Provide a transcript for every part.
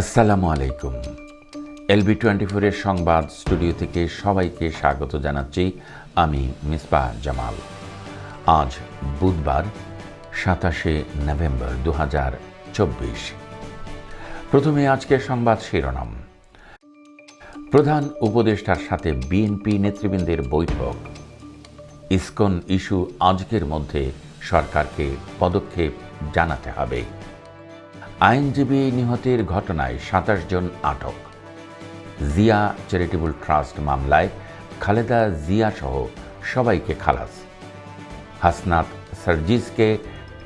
আসসালামু আলাইকুম। LB twenty ফোরের সংবাদ স্টুডিও থেকে সবাইকে স্বাগত জানাচ্ছি আমি মিসবাহ জামাল। আজ বুধবার, সাতাশে নভেম্বর দু হাজার চব্বিশ। প্রথমে আজকের সংবাদ শিরোনাম। প্রধান উপদেষ্টার সাথে বিএনপি নেতৃবৃন্দের বৈঠক। ইসকন ইস্যু আজকের মধ্যে সরকারকে পদক্ষেপ জানাতে হবে। আইনজীবী নিহতের ঘটনায় সাতাশ জন আটক। জিয়া চ্যারিটেবল ট্রাস্ট মামলায় খালেদা জিয়া সহ সবাইকে খালাস। হাসনাত সার্জিসকে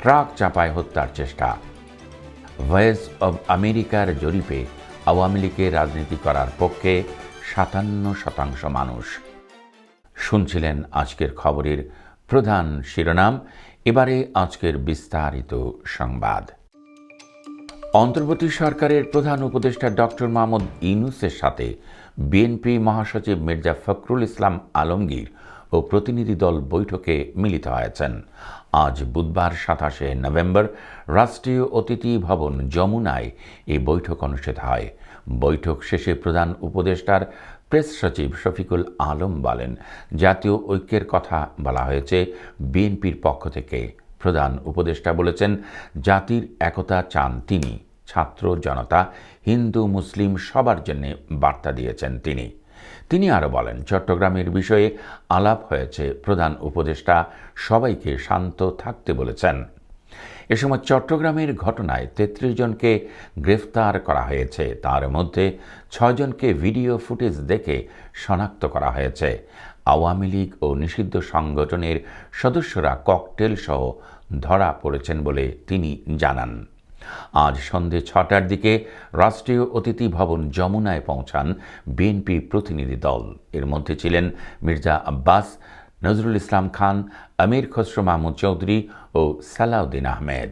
ট্রাক চাপায় হত্যার চেষ্টা। ভয়েস অব আমেরিকার জরিপে আওয়ামী লীগের রাজনীতি করার পক্ষে সাতান্ন শতাংশ মানুষ। শুনছিলেন আজকের খবরের প্রধান শিরোনাম, এবারে আজকের বিস্তারিত সংবাদ। অন্তর্বর্তী সরকারের প্রধান উপদেষ্টা ডক্টর মাহমুদ ইউনুসের সাথে বিএনপি মহাসচিব মির্জা ফখরুল ইসলাম আলমগীর ও প্রতিনিধি দল বৈঠকে মিলিত হয়েছেন। আজ বুধবার সাতাশে নভেম্বর রাষ্ট্রীয় অতিথি ভবন যমুনায় এই বৈঠক অনুষ্ঠিত হয়। বৈঠক শেষে প্রধান উপদেষ্টার প্রেস সচিব শফিকুল আলম বলেন, জাতীয় ঐক্যের কথা বলা হয়েছে বিএনপির পক্ষ থেকে। প্রধান উপদেষ্টা বলেছেন, জাতির একতা চান তিনি। ছাত্র জনতা, হিন্দু, মুসলিম সবার জন্য বার্তা দিয়েছেন তিনি। তিনি আরও বলেন, চট্টগ্রামের বিষয়ে আলাপ হয়েছে, প্রধান উপদেষ্টা সবাইকে শান্ত থাকতে বলেছেন। এ সময় চট্টগ্রামের ঘটনায় তেত্রিশ জনকে গ্রেফতার করা হয়েছে। তার মধ্যে ছয়জনকে ভিডিও ফুটেজ দেখে শনাক্ত করা হয়েছে। আওয়ামী লীগ ও নিষিদ্ধ সংগঠনের সদস্যরা ককটেল সহ ধরা পড়েছেন বলে তিনি জানান। আজ সন্ধে ছটার দিকে রাষ্ট্রীয় অতিথি ভবন যমুনায় পৌঁছান বিএনপি প্রতিনিধি দল। এর মধ্যে ছিলেন মির্জা আব্বাস, নজরুল ইসলাম খান, আমির খসরু মাহমুদ চৌধুরী ও সালাউদ্দিন আহমেদ।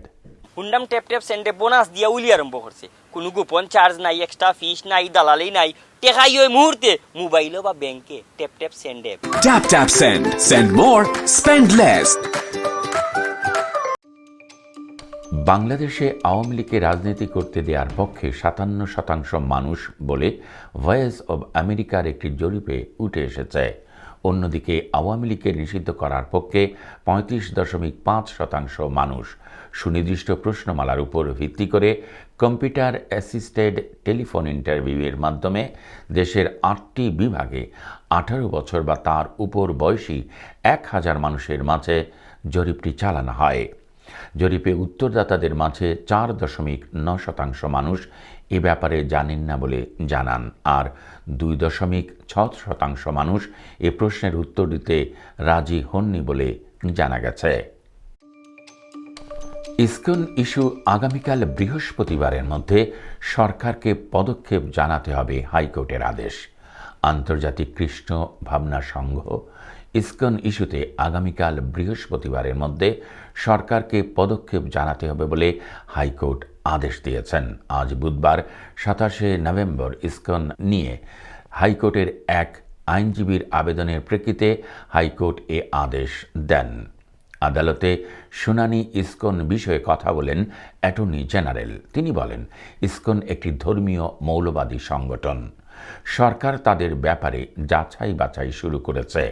হুন্ডাম ট্যাপ ট্যাপ সেন্টে বোনাস দিয়া উলি আরম্ভ করছে কোনো গোপন চার্জ নাই এক্সট্রা ফিস নাই দালালি নাই টেকাই ওই মুহূর্তে মোবাইলও বা ব্যাংকে ট্যাপ ট্যাপ সেন্ডে Tap tap send. Send more, spend less. বাংলাদেশে আওয়ামী লীগকে রাজনীতি করতে দেওয়ার পক্ষে সাতান্ন শতাংশ মানুষ বলে ভয়েস অব আমেরিকার একটি জরিপে উঠে এসেছে। অন্যদিকে আওয়ামী লীগকে নিষিদ্ধ করার পক্ষে পঁয়ত্রিশ দশমিক পাঁচ শতাংশ মানুষ। সুনির্দিষ্ট প্রশ্নমালার উপর ভিত্তি করে কম্পিউটার অ্যাসিস্টেড টেলিফোন ইন্টারভিউয়ের মাধ্যমে দেশের আটটি বিভাগে আঠারো বছর বা তার উপর বয়সী এক হাজার মানুষের মাঝে জরিপটি চালানো হয়। জরিপে উত্তরদাতাদের মাঝে চার দশমিক ন শতাংশ মানুষ এ ব্যাপারে জানেন না বলে জানান। আর দুই দশমিক ছ শতাংশ মানুষ এ প্রশ্নের উত্তর দিতে রাজি হননি বলে জানা গেছে। ইস্কন ইস্যু আগামীকাল বৃহস্পতিবারের মধ্যে সরকারকে পদক্ষেপ জানাতে হবে হাইকোর্টের আদেশ। আন্তর্জাতিক কৃষ্ণ ভাবনা সংঘ ইসকন ইস্যুতে আগামীকাল বৃহস্পতিবারের মধ্যে সরকারকে পদক্ষেপ জানাতে হবে বলে হাইকোর্ট আদেশ দিয়েছেন। আজ বুধবার সাতাশে নভেম্বর ইসকন নিয়ে হাইকোর্টের এক আইনজীবীর আবেদনের প্রেক্ষিতে হাইকোর্ট এ আদেশ দেন। আদালতে শুনানি ইসকন বিষয়ে কথা বলেন অ্যাটর্নি জেনারেল। তিনি বলেন, ইসকন একটি ধর্মীয় মৌলবাদী সংগঠন। সরকার তাদের ব্যাপারে যাচাই বাছাই শুরু করেছে।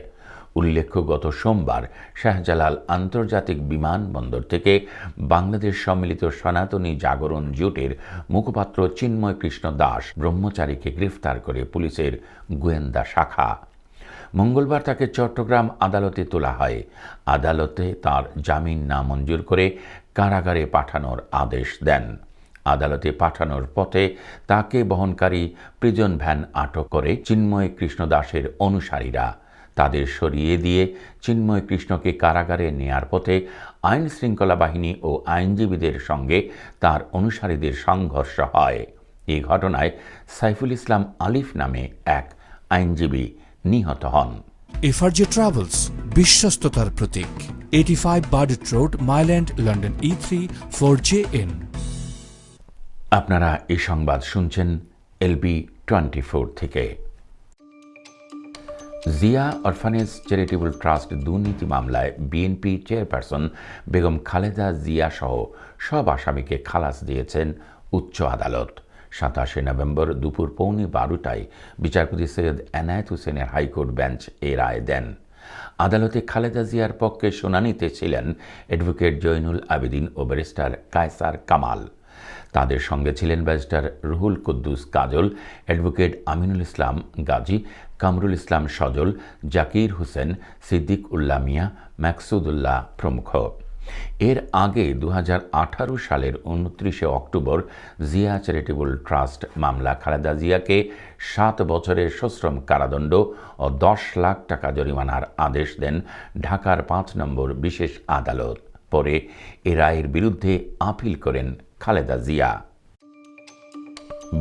উল্লেখ্য, গত সোমবার শাহজালাল আন্তর্জাতিক বিমানবন্দর থেকে বাংলাদেশ সম্মিলিত সনাতনী জাগরণ জোটের মুখপাত্র চিন্ময় কৃষ্ণ দাস ব্রহ্মচারীকে গ্রেফতার করে পুলিশের গোয়েন্দা শাখা। মঙ্গলবার তাকে চট্টগ্রাম আদালতে তোলা হয়। আদালতে তার জামিন নামঞ্জুর করে কারাগারে পাঠানোর আদেশ দেন। আদালতে পাঠানোর পথে তাকে বহনকারী প্রিজন ভ্যান আটক করে চিন্ময় কৃষ্ণ দাসের অনুসারীরা। তাদের সরিয়ে দিয়ে চিন্ময় কৃষ্ণকে কারাগারে নেয়ার পথে আইন শৃঙ্খলা বাহিনী ও আইনজীবীদের সঙ্গে তার অনুসারীদের সংঘর্ষ হয়। এই ঘটনায় সাইফুল ইসলাম আলিফ নামে এক আইনজীবী নিহত হন। এফআরজে ট্রাভেলস বিশ্বস্ততার প্রতীক eighty five Burdett road Mile End London E three four J N আপনারা এই সংবাদ শুনছেন এলবি টোয়েন্টি ফোর থেকে। জিয়া অরফানেজ চ্যারিটেবল ট্রাস্ট দুর্নীতি মামলায় বিএনপি চেয়ারপারসন বেগম খালেদা জিয়া সহ সব আসামিকে খালাস দিয়েছেন উচ্চ আদালত। সাতাশে নভেম্বর দুপুর পৌনে বারোটায় বিচারপতি সৈয়দ এনায়েত হোসেনের হাইকোর্ট বেঞ্চ এ রায় দেন। আদালতে খালেদা জিয়ার পক্ষে শুনানিতে ছিলেন অ্যাডভোকেট জৈনুল আবেদিন ও ব্যারিস্টার কায়সার কামাল। তাদের সঙ্গে ছিলেন ব্যারিস্টার রুহুল কুদ্দুস কাজল, অ্যাডভোকেট আমিনুল ইসলাম গাজী, কামরুল ইসলাম সজল, জাকির হোসেন, সিদ্দিক উল্লাহ মিয়া ম্যাকসুদুল্লাহ প্রমুখ। এর আগে দু হাজার আঠারো সালের উনত্রিশে অক্টোবর জিয়া চ্যারিটেবল ট্রাস্ট মামলা খালেদা জিয়াকে সাত বছরের সশ্রম কারাদণ্ড ও দশ লাখ টাকা জরিমানার আদেশ দেন ঢাকার পাঁচ নম্বর বিশেষ আদালত। পরে এ রায়ের বিরুদ্ধে আপিল করেন খালেদা জিয়া।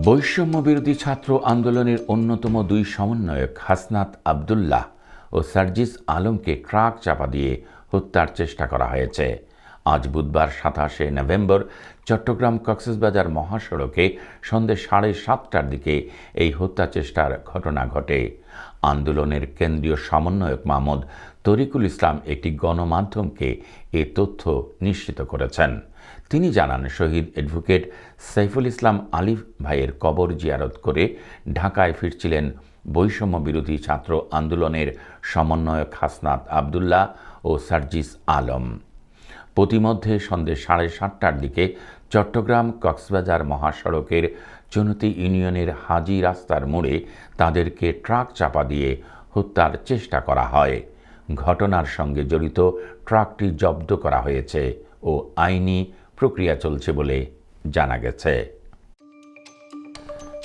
বৈষম্য বিরোধী ছাত্র আন্দোলনের অন্যতম দুই সমন্বয়ক হাসনাত আবদুল্লাহ ও সার্জিস আলমকে ট্রাক চাপা দিয়ে হত্যার চেষ্টা করা হয়েছে। আজ বুধবার সাতাশে নভেম্বর চট্টগ্রাম কক্সবাজার মহাসড়কে সন্ধ্যে সাড়ে সাতটার দিকে এই হত্যা চেষ্টার ঘটনা ঘটে। আন্দোলনের কেন্দ্রীয় সমন্বয়ক মাহমুদ তরিকুল ইসলাম একটি গণমাধ্যমকে এ তথ্য নিশ্চিত করেছেন। তিনি জানান, শহীদ অ্যাডভোকেট সাইফুল ইসলাম আলিফ ভাইয়ের কবর জিয়ারত করে ঢাকায় ফিরছিলেন বৈষম্য বিরোধী ছাত্র আন্দোলনের সমন্বয়ক হাসনাত আবদুল্লাহ ও সার্জিস আলম। প্রতিমধ্যে সন্ধ্যে সাড়ে সাতটার দিকে চট্টগ্রাম কক্সবাজার মহাসড়কের চনতি ইউনিয়নের হাজি রাস্তার মোড়ে তাদেরকে ট্রাক চাপা দিয়ে হত্যার চেষ্টা করা হয়। ঘটনার সঙ্গে জড়িত ট্রাকটি জব্দ করা হয়েছে ও আইনি প্রক্রিয়া চলছে বলে জানা গেছে।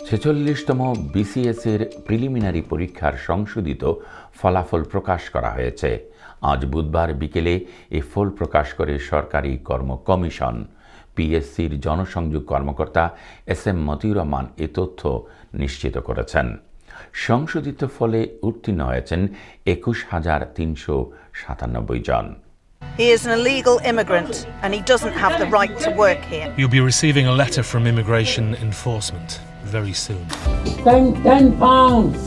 ছেচল্লিশতম বিসিএসের প্রিলিমিনারি পরীক্ষার সংশোধিত ফলাফল প্রকাশ করা হয়েছে। আজ বুধবার বিকেলে এ ফল প্রকাশ করে সরকারি কর্ম কমিশন। পিএসসির জনসংযোগ কর্মকর্তা এস এম মতিউর রহমান এ তথ্য নিশ্চিত করেছেন। সংশোধিত ফলে উত্তীর্ণ হয়েছেন একুশ হাজার তিনশো সাতানব্বই জন He is an illegal immigrant and he doesn't have the right to work here. You'll be receiving a letter from immigration enforcement very soon. ten, ten pounds.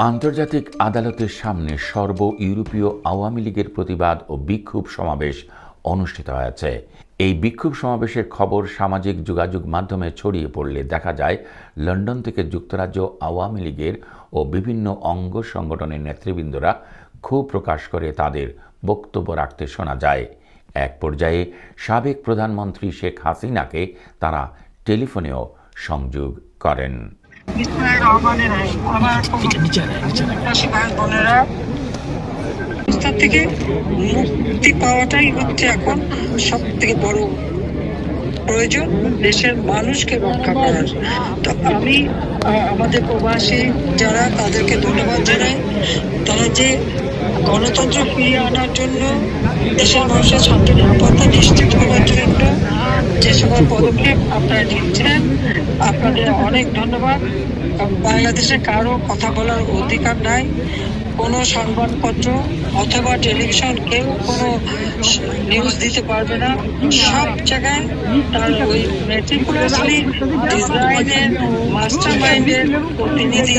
আন্তর্জাতিক আদালতের সামনে সর্ব ইউরোপীয় আওয়ামী লীগের প্রতিবাদ ও বিক্ষোভ সমাবেশ অনুষ্ঠিত হয়েছে এই বিক্ষোভ সমাবেশের খবর সামাজিক যোগাযোগ মাধ্যমে ছড়িয়ে পড়লে দেখা যায় লন্ডন থেকে যুক্তরাজ্য আওয়ামী লীগের ও বিভিন্ন অঙ্গ সংগঠনের নেতৃবৃন্দরা ক্ষোভ প্রকাশ করে তাদের বক্তব্য রাখতে শোনা যায়। এক পর্যায়ে সাবেক প্রধানমন্ত্রী শেখ হাসিনাকে তারা টেলিফোনেও সংযোগ করেন। অবস্থা থেকে মুক্তি পাওয়াটাই হচ্ছে এখন সব থেকে বড় প্রয়োজন দেশের মানুষকে রক্ষা করার। তো আমি আমাদের প্রবাসী যারা, তাদেরকে ধন্যবাদ জানাই। তারা যে গণতন্ত্র ফিরিয়ে আনার জন্য দেশের মানুষের শান্তি নিরাপত্তা নিশ্চিত করার জন্য যে সকল পদক্ষেপ আপনারা নিচ্ছেন, আপনাদের অনেক ধন্যবাদ। বাংলাদেশে কারও কথা বলার অধিকার নাই। কোনো সংবাদপত্র অথবা টেলিভিশন কেউ কোনো নিউজ দিতে পারবে না। সব জায়গায় তার ওই মেট্রিকুলাসলি ডিজাইনের মাস্টার মাইন্ডের প্রতিনিধি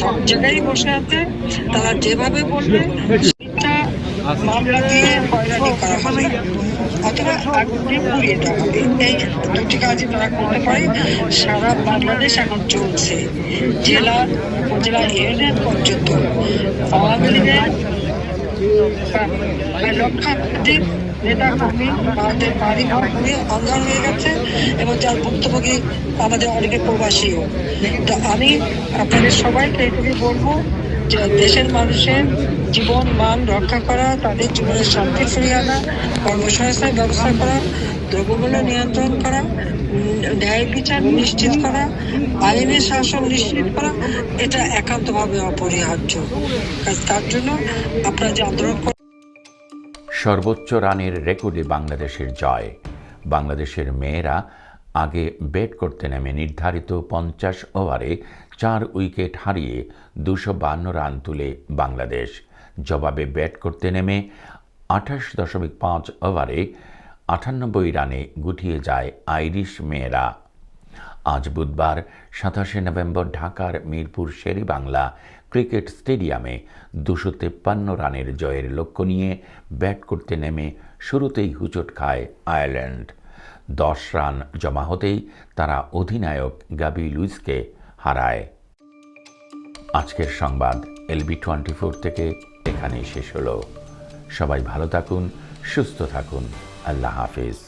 সব জায়গায় বসে আছে। তারা যেভাবে বলবে, সেটা মামলা দিয়ে হয়রানি করা হবে। অথবা আগুন পুড়িয়ে দেওয়া হবে। এই দুটি কাজই তারা করতে পারে। সারা বাংলাদেশ এখন চলছে। জেলা উপজেলা ইউনিয়ন পর্যন্ত আওয়ামী লীগের লক্ষাধিক নেতা কর্মী আমাদের বাড়ি ঘরগুলি অন্ধকার হয়ে গেছে এবং যার ভুক্তভোগী আমাদের অনেকে প্রবাসীও। তো আমি আপনাদের সবাইকে এটুকু বলব দেশের মানুষের জীবন, মান রক্ষা করা, তাদের জীবনের শান্তি ফিরিয়ে আনা কর্মসংস্থান ব্যবস্থা করা, দ্রব্যমূল্য নিয়ন্ত্রণ করা ন্যায় বিচার নিশ্চিত করা আইনের শাসন নিশ্চিত করা, এটা একান্তভাবে অপরিহার্য। তার জন্য আপনারা যে আন্দোলন সর্বোচ্চ রানের রেকর্ডে বাংলাদেশের জয়। বাংলাদেশের মেয়েরা আগে ব্যাট করতে নেমে নির্ধারিত পঞ্চাশ ওভারে চার উইকেট হারিয়ে দুশো বান্ন রান তুলে বাংলাদেশ। জবাবে ব্যাট করতে নেমে আঠাশ দশমিক পাঁচ ওভারে আটানব্বই রানে গুটিয়ে যায় আইরিশ মেয়েরা। আজ বুধবার সাতাশে নভেম্বর ঢাকার মিরপুর শেরি বাংলা ক্রিকেট স্টেডিয়ামে দুশো তেপ্পান্ন রানের জয়ের লক্ষ্য নিয়ে ব্যাট করতে নেমে শুরুতেই হুচট খায় আয়ারল্যান্ড। দশ রান জমা হতেই তারা অধিনায়ক গাবি লুইসকে হারায়। আজকের সংবাদ এলবি টোয়েন্টি ফোর থেকে এখানেই শেষ হলো। সবাই ভালো থাকুন, সুস্থ থাকুন। আল্লাহ হাফিজ।